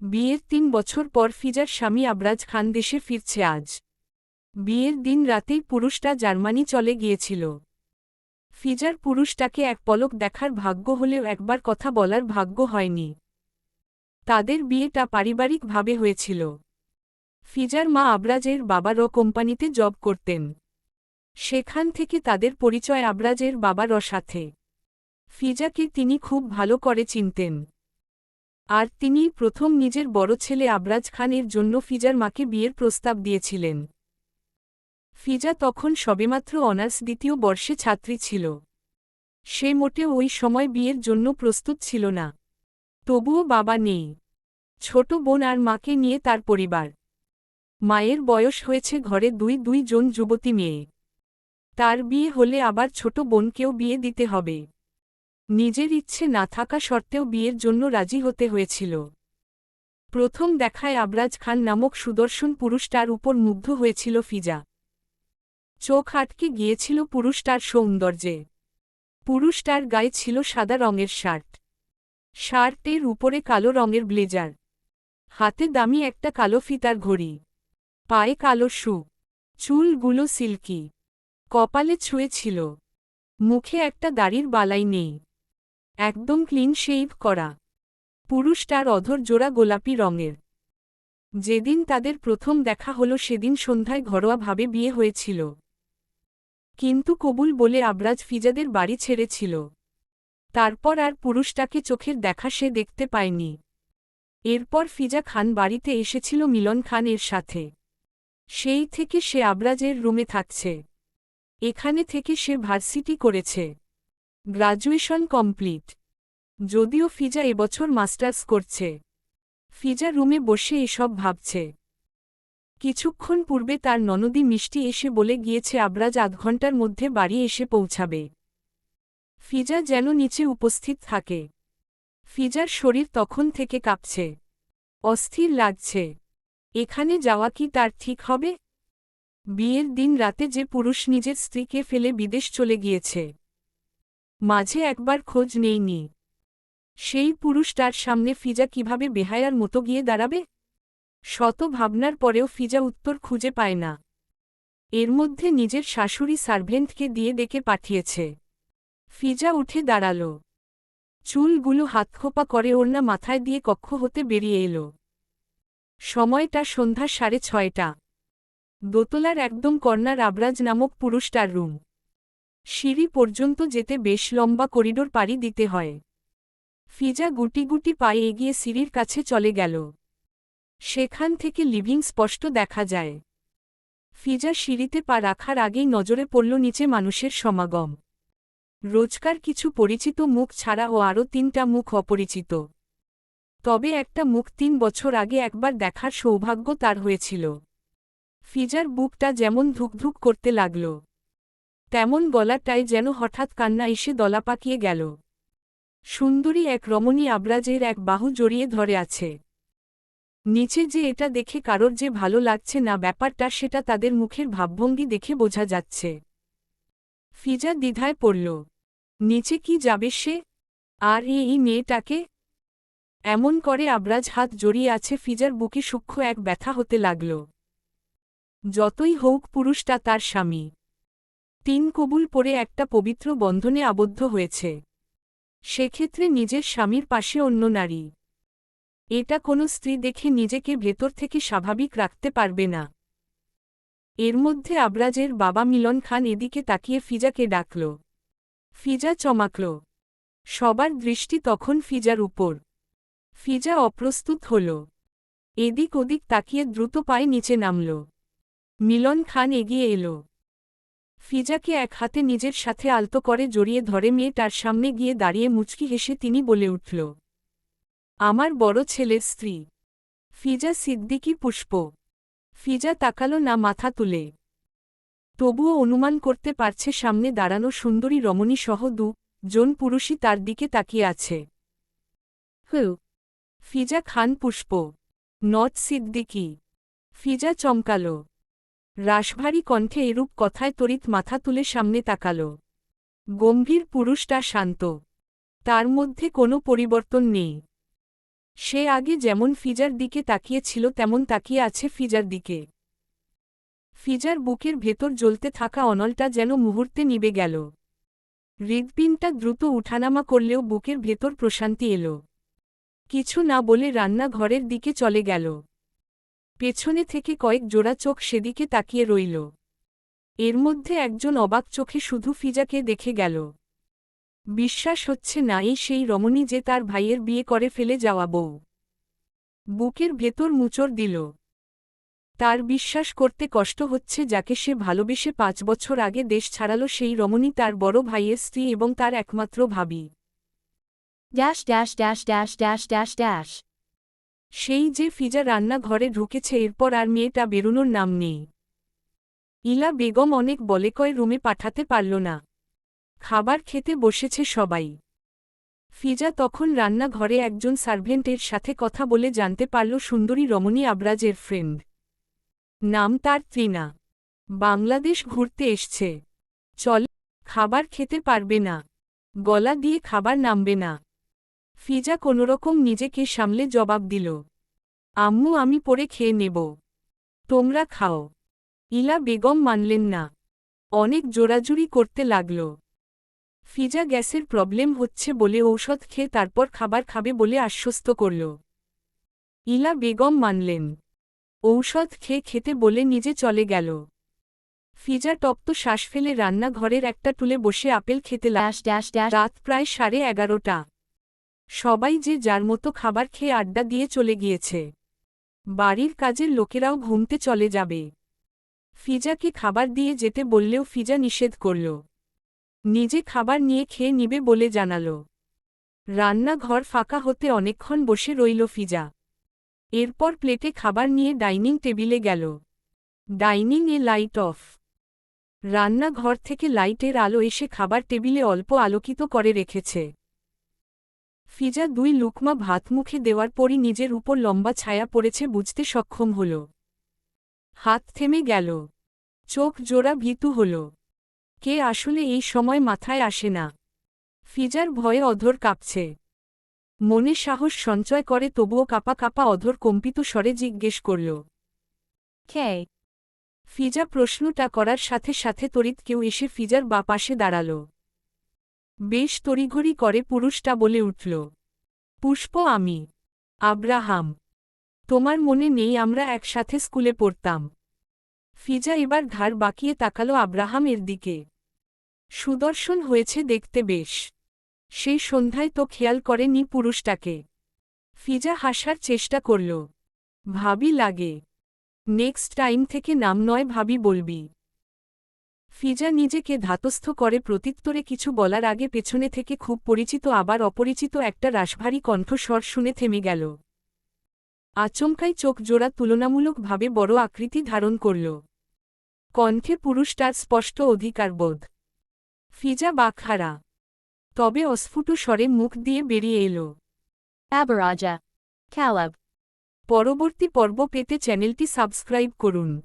বিয়ের তিন বছর পর ফিজার স্বামী আবরাজ খান দেশে ফিরছে আজ। বিয়ের দিন রাতেই পুরুষটা জার্মানি চলে গিয়েছিল। ফিজার পুরুষটাকে এক পলক দেখার ভাগ্য হলেও একবার কথা বলার ভাগ্য হয়নি। তাদের বিয়েটা পারিবারিকভাবে হয়েছিল। ফিজার মা আবরাজের বাবার কোম্পানিতে জব করতেন। সেখান থেকে তাদের পরিচয় আবরাজের বাবার সাথে। ফিজাকে তিনি খুব ভালো করে চিনতেন। আর তিনিই প্রথম নিজের বড় ছেলে আবরাজ খানের জন্য ফিজার মাকে বিয়ের প্রস্তাব দিয়েছিলেন। ফিজা তখন সবেমাত্র অনার্স দ্বিতীয় বর্ষে ছাত্রী ছিল। সে মোটেও ওই সময় বিয়ের জন্য প্রস্তুত ছিল না। তবুও বাবা নেই। ছোট বোন আর মাকে নিয়ে তার পরিবার। মায়ের বয়স হয়েছে ঘরে দুই দুই জন যুবতী মেয়ে। তার বিয়ে হলে আবার ছোট বোনকেও বিয়ে দিতে হবে। নিজের ইচ্ছে না থাকা সত্ত্বেও বিয়ের জন্য রাজি হতে হয়েছিল। প্রথম দেখায় আবরাজ খান নামক সুদর্শন পুরুষটার উপর মুগ্ধ হয়েছিল ফিজা। চোখ আটকে গিয়েছিল পুরুষটার সৌন্দর্যে। পুরুষটার গায়ে ছিল সাদা রঙের শার্ট। শার্টের উপরে কালো রঙের ব্লেজার। হাতে দামি একটা কালো ফিতার ঘড়ি। পায়ে কালো শু। চুলগুলো সিল্কি। কপালে ছুঁয়েছিল মুখে একটা দাড়ির বালাই নেই। একদম ক্লিন শেভ করা। পুরুষটার অধর জোড়া গোলাপি রঙের। যেদিন তাদের প্রথম দেখা হল সেদিন সন্ধ্যায় ঘরোয়াভাবে বিয়ে হয়েছিল। কিন্তু কবুল বলে আবরাজ ফিজাদের বাড়ি ছেড়েছিল। তারপর আর পুরুষটাকে চোখের দেখা সে দেখতে পায়নি। এরপর ফিজা খান বাড়িতে এসেছিল মিলন খান এর সাথে। সেই থেকে সে আবরাজের রুমে থাকছে। এখানে থেকে সে ভার্সিটি করেছে। Graduation complete. যদিও ফিজা এবছর মাস্টার্স করছে। ফিজা রুমে বসে এসব ভাবছে। কিছুক্ষণ পূর্বে তার ননদী মিষ্টি এসে বলে গিয়েছে, আবরাজ আধ ঘণ্টার মধ্যে বাড়ি এসে পৌঁছাবে। ফিজা যেন নিচে উপস্থিত থাকে। ফিজার শরীর তখন থেকে কাঁপছে। অস্থির লাগছে। এখানে যাওয়া কি তার ঠিক হবে? বিয়ের দিন রাতে যে পুরুষ নিজের স্ত্রীকে ফেলে বিদেশ চলে গিয়েছে। মাঝে একবার খোঁজ নেইনি সেই পুরুষ তার সামনে ফিজা কীভাবে বেহায়ার মতো গিয়ে দাঁড়াবে? শত ভাবনার পরেও ফিজা উত্তর খুঁজে পায় না। এর মধ্যে নিজের শাশুড়ি সার্ভেন্টকে দিয়ে ডেকে পাঠিয়েছে। ফিজা উঠে দাঁড়াল। চুলগুলো হাতখোপা করে ওড়না মাথায় দিয়ে কক্ষ হতে বেরিয়ে এলো। সময়টা সন্ধ্যা সাড়ে ছয়টা। দোতলার একদম কর্নার আবরাজ নামক পুরুষটার রুম। সিঁড়ি পর্যন্ত যেতে বেশ লম্বা করিডোর পাড়ি দিতে হয়। ফিজা গুটি গুটি পায়ে এগিয়ে সিঁড়ির কাছে চলে গেল। সেখান থেকে লিভিং স্পষ্ট দেখা যায়। ফিজা সিঁড়িতে পা রাখার আগেই নজরে পড়ল নিচে মানুষের সমাগম। রোজকার কিছু পরিচিত মুখ ছাড়া ও আরও তিনটা মুখ অপরিচিত। তবে একটা মুখ তিন বছর আগে একবার দেখার সৌভাগ্য তার হয়েছিল। ফিজার বুকটা যেমন ধুকধুক করতে লাগল। তেমন গলাটায় যেন হঠাৎ কান্না এসে দলা পাকিয়ে গেল। সুন্দরী এক রমণী আবরাজের এক বাহু জড়িয়ে ধরে আছে। নিচে যে এটা দেখে কারোর যে ভালো লাগছে না ব্যাপারটা সেটা তাদের মুখের ভাবভঙ্গি দেখে বোঝা যাচ্ছে। ফিজা দ্বিধায় পড়ল। নিচে কি যাবে সে? আর এই মেয়েটাকে? এমন করে আবরাজ হাত জড়িয়ে আছে ফিজার বুকে সূক্ষ্ম এক ব্যথা হতে লাগল। যতই হোক পুরুষটা তার স্বামী। তিন কবুল পরে একটা পবিত্র বন্ধনে আবদ্ধ হয়েছে। সেক্ষেত্রে নিজের স্বামীর পাশে অন্য নারী। এটা কোনো স্ত্রী দেখে নিজেকে ভেতর থেকে স্বাভাবিক রাখতে পারবে না। এর মধ্যে আবরাজের বাবা মিলন খান এদিকে তাকিয়ে ফিজাকে ডাকল। ফিজা চমাকল। সবার দৃষ্টি তখন ফিজার উপর। ফিজা অপ্রস্তুত হল। এদিক ওদিক তাকিয়ে দ্রুত পায়ে নিচে নামল। মিলন খান এগিয়ে এলো। ফিজাকে এক হাতে নিজের সাথে আলতো করে জড়িয়ে ধরে মেয়েটার সামনে গিয়ে দাঁড়িয়ে মুচকি হেসে তিনি বলে উঠল, আমার বড় ছেলের স্ত্রী। ফিজা সিদ্দিকি পুষ্প। ফিজা তাকালো না মাথা তুলে। তবুও অনুমান করতে পারছে সামনে দাঁড়ানো সুন্দরী রমণী সহ দু জন পুরুষই তার দিকে তাকিয়ে আছে। হু। ফিজা খান পুষ্প। নট সিদ্দিকি। ফিজা চমকাল। রাশভারী কণ্ঠে এরূপ কথায় তরিত মাথা তুলে সামনে তাকাল। গম্ভীর পুরুষটা শান্ত। তার মধ্যে কোনো পরিবর্তন নেই। সে আগে যেমন ফিজার দিকে তাকিয়েছিল, তেমন তাকিয়ে আছে ফিজার দিকে। ফিজার বুকের ভেতর জ্বলতে থাকা অনলটা যেন মুহূর্তে নিবে গেল। হৃদপিনটা দ্রুত উঠানামা করলেও বুকের ভেতর প্রশান্তি এলো। কিছু না বলে রান্নাঘরের দিকে চলে গেল। পেছনে থেকে কয়েক জোড়া চোখ সেদিকে তাকিয়ে রইল। এর মধ্যে একজন অবাক চোখে শুধু ফিজাকে দেখে গেল। বিশ্বাস হচ্ছে না এই সেই রমণী যে তার ভাইয়ের বিয়ে করে ফেলে যাওয়া বউ। বুকের ভেতর মুচড় দিল। তার বিশ্বাস করতে কষ্ট হচ্ছে যাকে সে ভালোবেসে পাঁচ বছর আগে দেশ ছাড়ালো সেই রমণী তার বড় ভাইয়ের স্ত্রী এবং তার একমাত্র ভাবি। dash dash dash dash dash dash dash সেই যে ফিজা রান্নাঘরে ঢুকেছে, এরপর আর মেয়েটা বেরোনোর নাম নেই। ইলা বেগম অনেক বলে কয়, রুমে পাঠাতে পারল না। খাবার খেতে বসেছে সবাই। ফিজা তখন রান্নাঘরে একজন সার্ভেন্টের সাথে কথা বলে জানতে পারল সুন্দরী রমণী আবরাজের ফ্রেন্ড নাম তার ত্রিনা। বাংলাদেশ ঘুরতে এসছে। চল, খাবার খেতে পারবে না। গলা দিয়ে খাবার নামবে না। ফিজা কোনোরকম নিজেকে সামলে জবাব দিল আম্মু আমি পরে খেয়ে নেব। তোমরা খাও। ইলা বেগম মানলেন না। অনেক জোরাজুরি করতে লাগল। ফিজা গ্যাসের প্রবলেম হচ্ছে বলে ঔষধ খেয়ে তারপর খাবার খাবে বলে আশ্বস্ত করল। ইলা বেগম মানলেন। ঔষধ খেয়ে খেতে বলে নিজে চলে গেল। ফিজা টপ্ত শ্বাস ফেলে রান্নাঘরের একটা টুলে বসে আপেল খেতে dash dash dash রাত প্রায় সাড়ে এগারোটা। সবাই যে যার মতো খাবার খেয়ে আড্ডা দিয়ে চলে গিয়েছে। বাড়ির কাজের লোকেরাও ঘুমতে চলে যাবে। ফিজাকে খাবার দিয়ে যেতে বললেও ফিজা নিষেধ করল। নিজে খাবার নিয়ে খেয়ে নিবে বলে জানাল। রান্নাঘর ফাঁকা হতে অনেকক্ষণ বসে রইল ফিজা। এরপর প্লেটে খাবার নিয়ে ডাইনিং টেবিলে গেল। ডাইনিং এ লাইট অফ। রান্নাঘর থেকে লাইটের আলো এসে খাবার টেবিলে অল্প আলোকিত করে রেখেছে। ফিজা দুই লুকমা ভাত মুখে দেওয়ার পরই নিজের উপর লম্বা ছায়া পড়েছে বুঝতে সক্ষম হল। হাত থেমে গেল। চোখ জোড়া ভীতু হল। কে আসলে এই সময় মাথায় আসে না? ফিজার ভয়ে অধর কাঁপছে। মনে সাহস সঞ্চয় করে তবুও কাপা কাপা অধর কম্পিত স্বরে জিজ্ঞেস করল K ফিজা প্রশ্নটা করার সাথে সাথে তড়িৎ কেউ এসে ফিজার বাপাশে দাঁড়াল। বেশ তড়িঘড়ি করে পুরুষটা বলে উঠল, পুষ্প আমি, আব্রাহাম। তোমার মনে নেই আমরা একসাথে স্কুলে পড়তাম। ফিজা এবার ঘাড় বাকিয়ে তাকালো আব্রাহামের দিকে। সুদর্শন হয়েছে দেখতে বেশ। সেই সন্ধ্যায় তো খেয়াল করেনি পুরুষটাকে। ফিজা হাসার চেষ্টা করল, ভাবি লাগে। নেক্সট টাইম থেকে নাম নয় ভাবি বলবি। ফিজা নিজেকে ধাতস্থ করে প্রত্যুত্তরে কিছু বলার আগে পেছনে থেকে খুব পরিচিত আবার অপরিচিত একটা রাশভারী কণ্ঠস্বর শুনে থেমে গেল। আচমকাই চোখ জোড়া তুলনামূলকভাবে বড় আকৃতি ধারণ করল। কণ্ঠে পুরুষটার স্পষ্ট অধিকারবোধ ফিজা বাখারা তবে অস্ফুট স্বরে মুখ দিয়ে বেরিয়ে এলো। Abaraja Caleb পরবর্তী পর্ব পেতে চ্যানেলটি সাবস্ক্রাইব করুন।